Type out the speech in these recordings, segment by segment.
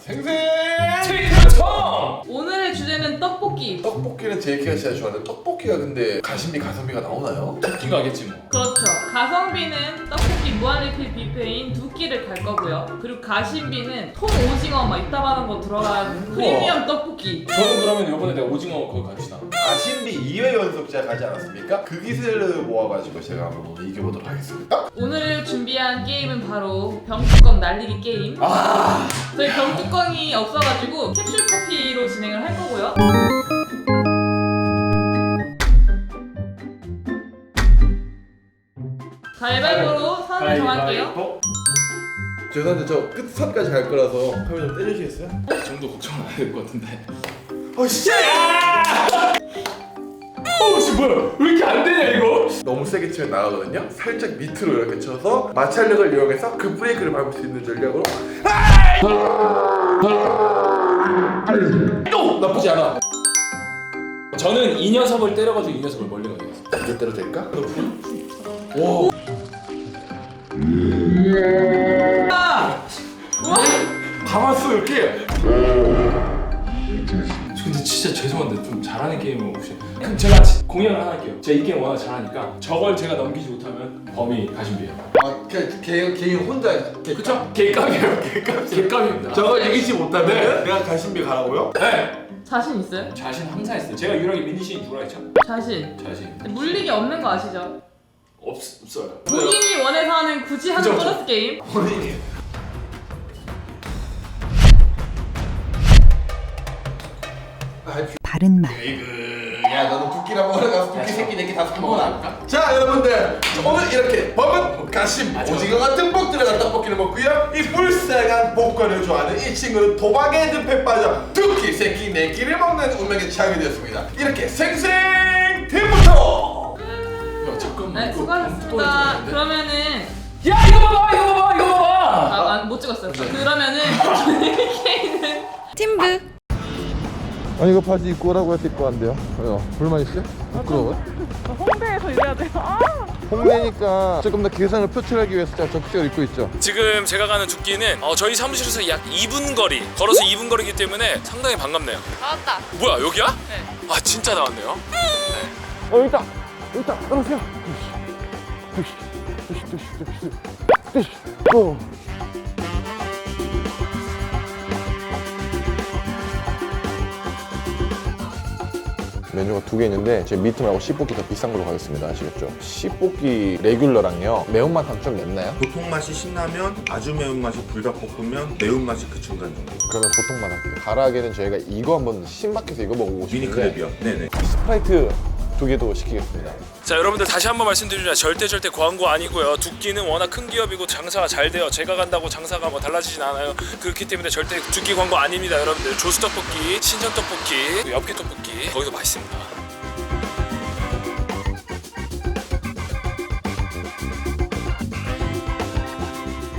생생! 테이크통! 오늘의 주제는 떡볶이. 떡볶이는 제이키가 진짜 좋아하는 떡볶이가 근데 가심비 가성비가 나오나요? 토끼가 하겠지 뭐. 그렇죠. 가성비는 떡볶이 무한리필 뷔페인 두 끼를 갈 거고요. 그리고 가심비는 통 오징어 막 이따만한 거 들어간 프리미엄 떡볶이. 저는 그러면 이번에 내가 오징어 그거 갑시다. 가심비 2회 연속 제가 가지 않았습니까? 그 기세를 모아가지고 제가 한번 이겨보도록 하겠습니다 오늘 준비한 게임은 바로 병뚜껑 날리기 게임. 아! 저희 병뚜껑이 없어가지고 캡슐 커피로 진행을 할 거고요. 가위바위보로 선을 정할게요. 죄송한데 저 끝선까지 갈 거라서 카메라 좀 떼주시겠어요? 이 정도 걱정 안 해야 될것 같은데. 어 씨! 어우 씨 뭐야? 왜 이렇게 안 되냐 이거? 너무 세게 치면 나가거든요? 살짝 밑으로 이렇게 쳐서 마찰력을 이용해서 그 브레이크를 밟을 수 있는 전략으로 또 나쁘지 않아. 저는 이 녀석을 때려가지고 이 녀석을 멀리 가겠습니다. 이럴 때로 될까? 오. 가만 있어 이렇게 근데 진짜 죄송한데 좀 잘하는 게임을 혹시 그럼 제가 지- 공약을 하나 할게요. 제가 이 게임 워낙 잘하니까 저걸 제가 넘기지 못하면 범이 가심비예요. 아 그냥 개인, 개인 혼자 이렇게 그쵸? 개값이에요. 개값. 개값입니다. 저걸 이기지 못하면 네. 내가 가심비 가라고요? 네. 자신 있어요? 자신 항상 있어요. 제가 유일하게 미니신이 누구라 했죠? 자신. 자신. 물리기 없는 거 아시죠? 없, 없어요. 본인이 원해서 하는 굳이 하는 그죠, 그죠. 보너스 게임. 본인이 바른 말. 에이그 야 너는 국기나 먹으러 가서 국기 새끼 내끼 다 사먹어라 자 여러분들 오늘 이렇게 먹은 가심 맞아. 오징어 같은 복 들어간 떡볶이를 먹고요 이 불쌍한 복권을 좋아하는 이 친구는 도박의 늪에 빠져 두끼 새끼 내끼를 먹는 운명에 처하게 되었습니다 이렇게 생생 팀부터 야 잠깐만. 네, 이거 수고하셨습니다. 되는데? 그러면은 야 이거 봐봐 이거 봐봐 이거 봐봐. 아, 아, 못 찍었어요. 그러면은 게임은 팀브. 아니 이거 바지 입고 오라고 해서 입고 왔는데요 왜요? 불만 있어요? 부끄러워요? 홍대에서 이래야 돼요. 아! 홍대니까 조금 더 개성을 표출하기 위해서 제가 적색을 입고 있죠 지금 제가 가는 두끼는 어, 저희 사무실에서 약 2분 거리 걸어서 2분 거리기 때문에 상당히 반갑네요 나왔다. 뭐야 여기야? 네. 아 진짜 나왔네요 어 여기 있다 여기 있다 떨어지세요 두시 두시 두시 두시 두시 어. 메뉴가 두 개 있는데 제 미트 말고 씨볶이 더 비싼 걸로 가겠습니다 아시겠죠? 씨볶이 레귤러랑요 매운맛 한좀 맵나요? 보통 맛이 신라면, 아주 매운맛이 불닭볶음면, 매운맛이 그 중간 정도. 그러면 보통 맛 할게요 가라아게는 저희가 이거 한번 신박해서 이거 먹어보고 미니 싶은데 크랩이요. 네네. 스프라이트 두 개도 시키겠습니다. 자 여러분들 다시 한번 말씀드리면 절대 절대 광고 아니고요. 두끼는 워낙 큰 기업이고 장사가 잘 돼요. 제가 간다고 장사가 뭐 달라지진 않아요. 그렇기 때문에 절대 두끼 광고 아닙니다 여러분들. 조수 떡볶이 신전 떡볶이 엽기 떡볶이. 거기도 맛있습니다.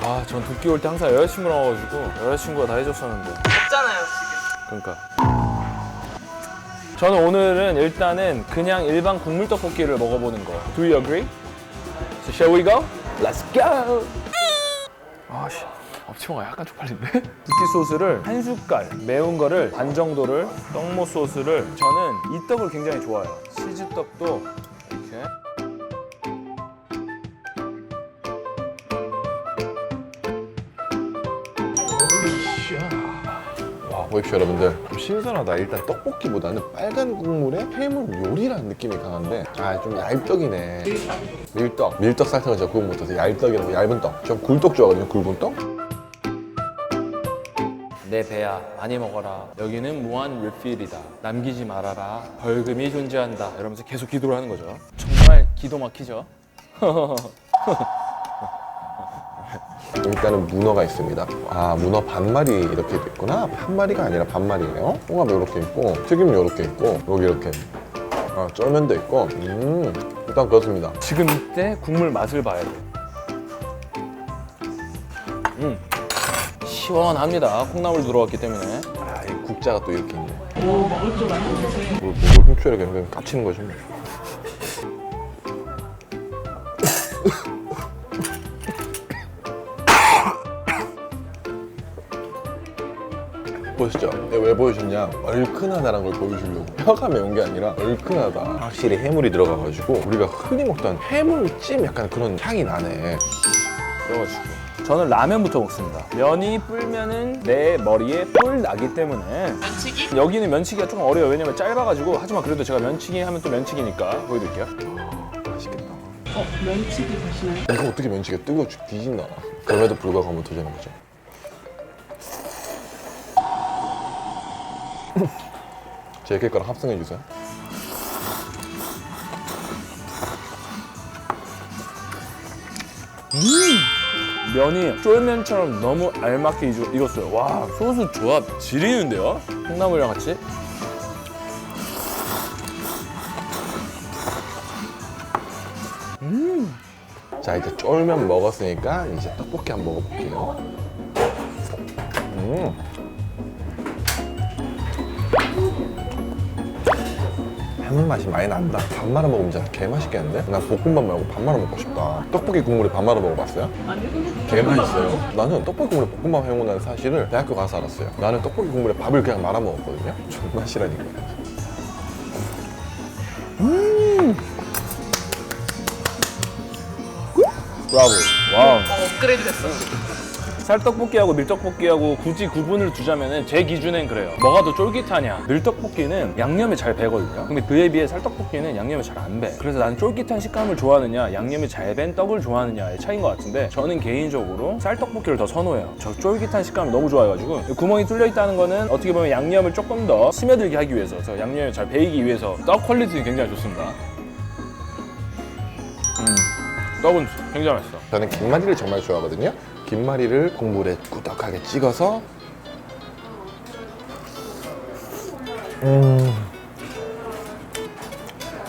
아, 전 도끼 올 때 항상 여자친구랑 와가지고 여자친구가 다 해줬었는데. 없잖아요, 지금. 그러니까. 저는 오늘은 일단은 그냥 일반 국물 떡볶이를 먹어보는 거. Do you agree? So shall we go? Let's go! 아씨, 앞치마가 약간 쪽팔린데? 두끼 소스를 한 숟갈, 매운 거를 반 정도를, 떡모 소스를 저는 이 떡을 굉장히 좋아해요. 치즈 떡도 와 보십시오 여러분들. 좀 신선하다. 일단 떡볶이보다는 빨간 국물에 해물 요리라는 느낌이 강한데 아 좀 얇떡이네. 밀떡. 밀떡 설탕을 제가 구분 못해서 얇떡이라고 얇은 떡저 굴떡 좋아하거든요 굵은 떡. 내 배야. 많이 먹어라. 여기는 무한 리필이다. 남기지 말아라. 벌금이 존재한다. 이러면서 계속 기도를 하는 거죠. 정말 기도 막히죠 일단은 문어가 있습니다 아 문어 반마리 이렇게 됐구나 한 마리가 아니라 반마리네요 홍합 이렇게 있고 튀김 이렇게 있고 여기 이렇게 아, 쫄면도 있고 음 일단 그렇습니다 지금 이때 국물 맛을 봐야 돼 음. 시원합니다 콩나물 들어갔기 때문에 아이 국자가 또 이렇게 있네 오 먹을 줄 알았는데 뭘, 뭘 훔쳐야 그냥 깝치는 거지 뭐. 보여줬냐? 얼큰하다는 걸 보여주려고 혀가 매운 게 아니라 얼큰하다 확실히 해물이 들어가가지고 우리가 흔히 먹던 해물찜 약간 그런 향이 나네 그래가지고 저는 라면부터 먹습니다. 면이 불면은 내 머리에 뿔 나기 때문에 면치기? 여기는 면치기가 조금 어려요. 왜냐면 짧아가지고 하지만 그래도 제가 면치기 하면 또 면치기니까 보여드릴게요. 맛있겠다 어 면치기 가시나요? 이거 어떻게 면치기가 뜨거워 죽 뒤진다 그럼에도 불구하고 한번 도전해보죠 제 거랑 합성해 주세요 면이 쫄면처럼 너무 알맞게 익- 익었어요. 와 소스 조합 지리는데요? 콩나물이랑 같이. 자 이제 쫄면 먹었으니까 이제 떡볶이 한번 먹어볼게요. 음. 해물 맛이 많이 난다. 밥 말아 먹으면 진짜 개 맛있겠는데? 난 볶음밥 말고 밥 말아 먹고 싶다. 떡볶이 국물에 밥 말아 먹어봤어요? 아니요 개 맛있어요. 나는 떡볶이 국물에 볶음밥 해먹는 사실을 대학교 가서 알았어요. 나는 떡볶이 국물에 밥을 그냥 말아 먹었거든요. 존맛이라니까. 브라보. 와우. 어 업그레이드 됐어 살떡볶이하고 밀떡볶이하고 굳이 구분을 두자면은 제 기준엔 그래요. 뭐가 더 쫄깃하냐? 밀떡볶이는 양념이 잘 배거든요. 근데 그에 비해 살떡볶이는 양념이 잘 안 배. 그래서 나는 쫄깃한 식감을 좋아하느냐, 양념이 잘 밴 떡을 좋아하느냐의 차이인 것 같은데 저는 개인적으로 쌀떡볶이를 더 선호해요. 저 쫄깃한 식감을 너무 좋아해가지고 구멍이 뚫려 있다는 거는 어떻게 보면 양념을 조금 더 스며들게 하기 위해서, 저 양념이 잘 배이기 위해서 떡 퀄리티 굉장히 좋습니다. 음, 떡은 굉장히 맛있어. 저는 김말이를 정말 좋아하거든요. 김말이를 국물에 꾸덕하게 찍어서 음.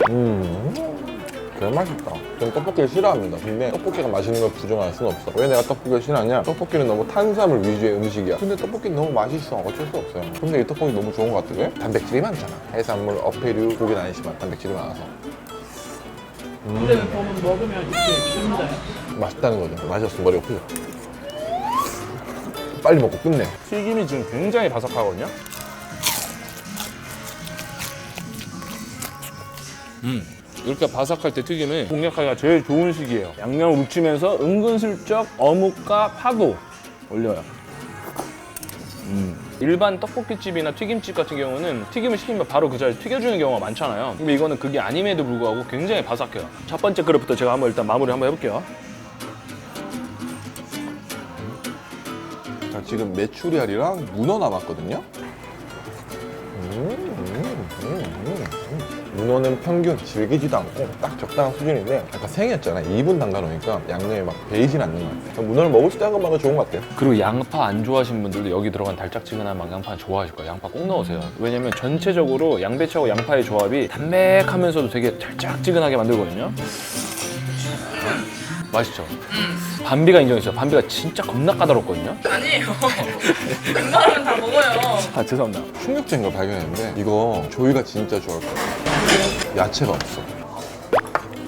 음. 개 맛있다. 저는 떡볶이를 싫어합니다. 근데 떡볶이가 맛있는 걸 부정할 수는 없어. 왜 내가 떡볶이를 싫어하냐? 떡볶이는 너무 탄수화물 위주의 음식이야. 근데 떡볶이는 너무 맛있어. 어쩔 수 없어요. 근데 이 떡볶이 너무 좋은 것 같아. 왜? 단백질이 많잖아. 해산물, 어패류, 고기는 아니지만 단백질이 많아서. 근데 왜 저는 먹으면 이렇게 힘들어요? 맛있다는 거죠. 맛이 없으면 머리가 풀려. 빨리 먹고 끝내. 튀김이 지금 굉장히 바삭하거든요. 음. 이렇게 바삭할 때 튀김은 공략하기가 제일 좋은 시기예요. 양념을 묻히면서 은근슬쩍 어묵과 파도 올려요. 음. 일반 떡볶이집이나 튀김집 같은 경우는 튀김을 시키면 바로 그 자리에 튀겨주는 경우가 많잖아요. 근데 이거는 그게 아님에도 불구하고 굉장히 바삭해요. 첫 번째 그릇부터 제가 한번 일단 마무리 한번 해볼게요. 지금 메추리알이랑 문어 남았거든요. 음, 음, 음. 문어는 평균 질기지도 않고 딱 적당한 수준인데 약간 생이었잖아. 2분 담가놓으니까 양념이 막 배이진 않는 것 같아요. 문어를 먹을 수 있다는 것만으로 좋은 것 같아요. 그리고 양파 안 좋아하시는 분들도 여기 들어간 달짝지근한 막 양파 좋아하실 거예요. 양파 꼭 넣으세요. 왜냐면 전체적으로 양배추하고 양파의 조합이 담백하면서도 되게 달짝지근하게 만들거든요. 맛있죠? 반비가 인정했어요. 반비가 진짜 겁나 까다롭거든요. 아니에요 웬만하면 다 먹어요 아 죄송합니다. 충격적인 걸 발견했는데 이거 조이가 진짜 좋아할 것 같아요. 야채가 없어.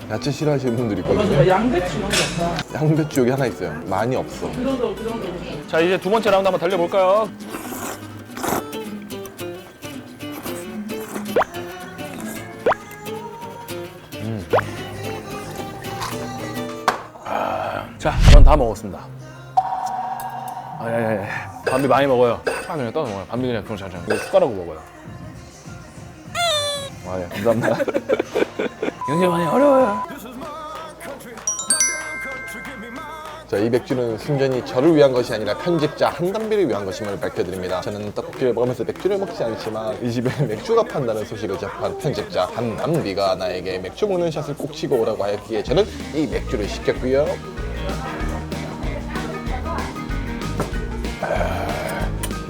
야채 싫어하시는 분들이 있거든요. 양배추 이런 게 없다 양배추 여기 하나 있어요. 많이 없어. 그 정도 그 정도 자 이제 두 번째 라운드 한번 달려볼까요? 전 다 먹었습니다. 아야야야, 밤비 많이 먹어요. 아 그냥 떠서 먹어요. 밤비 그냥 그냥 잘 이거 숟가락으로 먹어요. 아 예, 감사합니다. 굉장히 많이 어려워요. 자, 이 맥주는 순전히 저를 위한 것이 아니라 편집자 한담비를 위한 것임을 밝혀드립니다. 저는 떡볶이를 먹으면서 맥주를 먹지 않지만 이 집에 맥주가 판다는 소식을 접한 편집자 한담비가 나에게 맥주 먹는 샷을 꼭 치고 오라고 하였기에 저는 이 맥주를 시켰고요.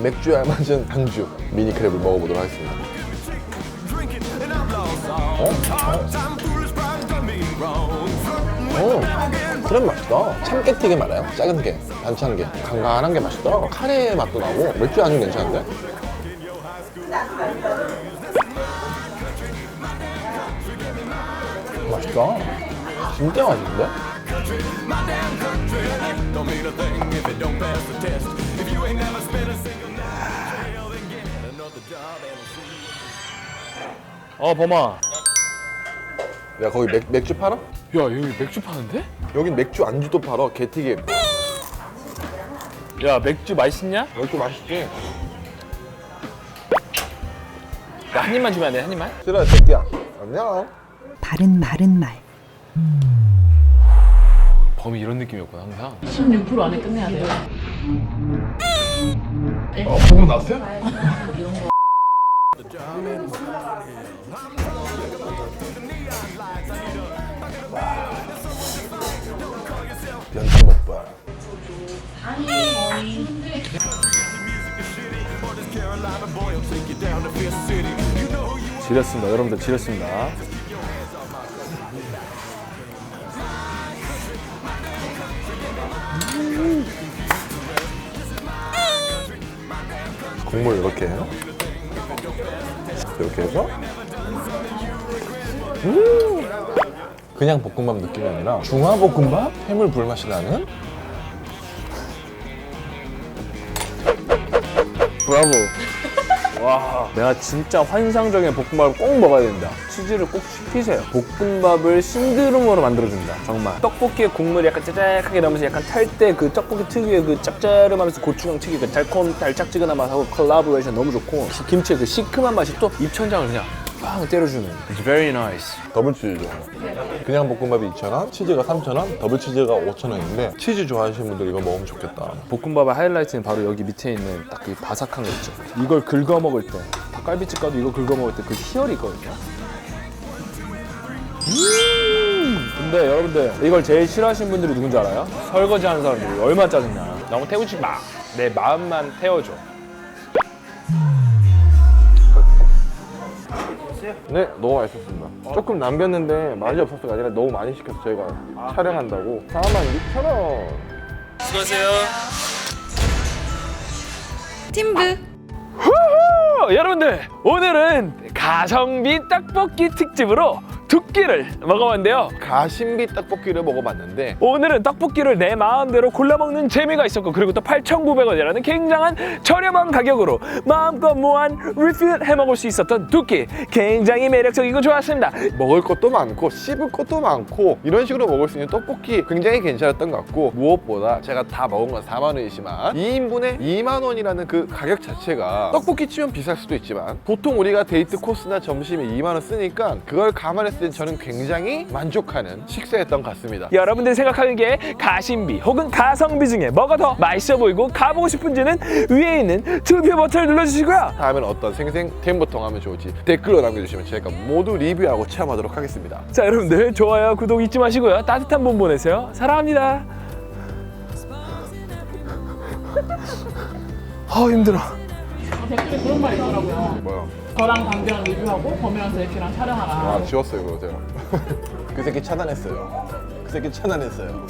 맥주에 알맞은 당주 미니 크랩을 먹어보도록 하겠습니다. 어, 크랩 맛있다. 참깨튀김 알아요? 작은 게, 반찬 게, 간간한 게 맛있더라. 카레 맛도 나고, 맥주 아니면 괜찮은데? 맛있다. 진짜 맛있는데? 어 범아 야 거기 맥, 맥주 팔아? 야 여기 맥주 파는데? 여긴 맥주 안주도 팔아 개튀김 야 맥주 맛있냐? 맥주 맛있지? 야 한 입만 주면 안 돼? 한 입만? 싫어 이 새끼야 안녕 바른 바른 말. 범이 이런 느낌이었구나 항상 16% 안에 끝내야 돼요. 어 보고 나왔어요? 연탄 먹봐 지렸습니다. 여러분들 지렸습니다. 국물 이렇게 해요 이렇게 해서? 음. 그냥 볶음밥 느낌이 아니라 중화볶음밥? 해물 불맛이 나는? 브라보 와 내가 진짜 환상적인 볶음밥을 꼭 먹어야 된다. 치즈를 꼭 시키세요. 볶음밥을 신드롬으로 만들어준다. 정말. 떡볶이의 국물이 약간 짜작하게 나면서 약간 탈 때 그 떡볶이 특유의 그 짭짤하면서 고추장 특유의 그 달콤 달짝지근한 맛하고 콜라보레이션 너무 좋고 김치의 그 시큼한 맛이 또 입천장을 그냥 빵 때려주는 It's very nice 더블 치즈죠 그냥 볶음밥이 2,000원 치즈가 3,000원 더블 치즈가 5,000원인데 치즈 좋아하시는 분들 이거 먹으면 좋겠다 볶음밥의 하이라이트는 바로 여기 밑에 있는 딱 이 바삭한 거 있죠. 이걸 긁어 먹을 때 닭갈비집 가도 이거 긁어 먹을 때 그 희열이 있거든요. 음! 근데 여러분들 이걸 제일 싫어하시는 분들이 누군지 알아요? 설거지 하는 사람들이 얼마나 짜증나. 너무 태우지 마. 내 마음만 태워줘. 네 너무 맛있었습니다. 조금 남겼는데 맛이 없었어가 아니라 너무 많이 시켜서 저희가 촬영한다고. 46,000원. 수고하세요. 팀브. 어, 여러분들 오늘은 가성비 떡볶이 특집으로 두 끼를 먹어봤는데요. 가심비 떡볶이를 먹어봤는데 오늘은 떡볶이를 내 마음대로 골라 먹는 재미가 있었고 그리고 또 8,900원이라는 굉장한 저렴한 가격으로 마음껏 무한 리필 해 먹을 수 있었던 두 끼 굉장히 매력적이고 좋았습니다. 먹을 것도 많고 씹을 것도 많고 이런 식으로 먹을 수 있는 떡볶이 굉장히 괜찮았던 것 같고 무엇보다 제가 다 먹은 건 4만 원이지만 2인분에 2만 원이라는 그 가격 자체가 떡볶이 치면 비쌀 수도 있지만 보통 우리가 데이트 코스나 점심에 2만 원 쓰니까 그걸 감안했을 때 저는 굉장히 만족하는 식사였던 것 같습니다 여러분들이 생각하기에 가심비 혹은 가성비 중에 뭐가 더 맛있어 보이고 가보고 싶은지는 위에 있는 투표 버튼을 눌러주시고요. 다음에는 어떤 생생 템보통 하면 좋을지 댓글로 남겨주시면 제가 모두 리뷰하고 체험하도록 하겠습니다 자 여러분들 좋아요 구독 잊지 마시고요. 따뜻한 봄 보내세요. 사랑합니다. 아 힘들어. 댓글에 그런 말 있더라고요. 뭐야 저랑 강재랑 리뷰하고 범이랑 제키랑 촬영하라. 아 지웠어요 그거 제가. 그 새끼 차단했어요. 그 새끼 차단했어요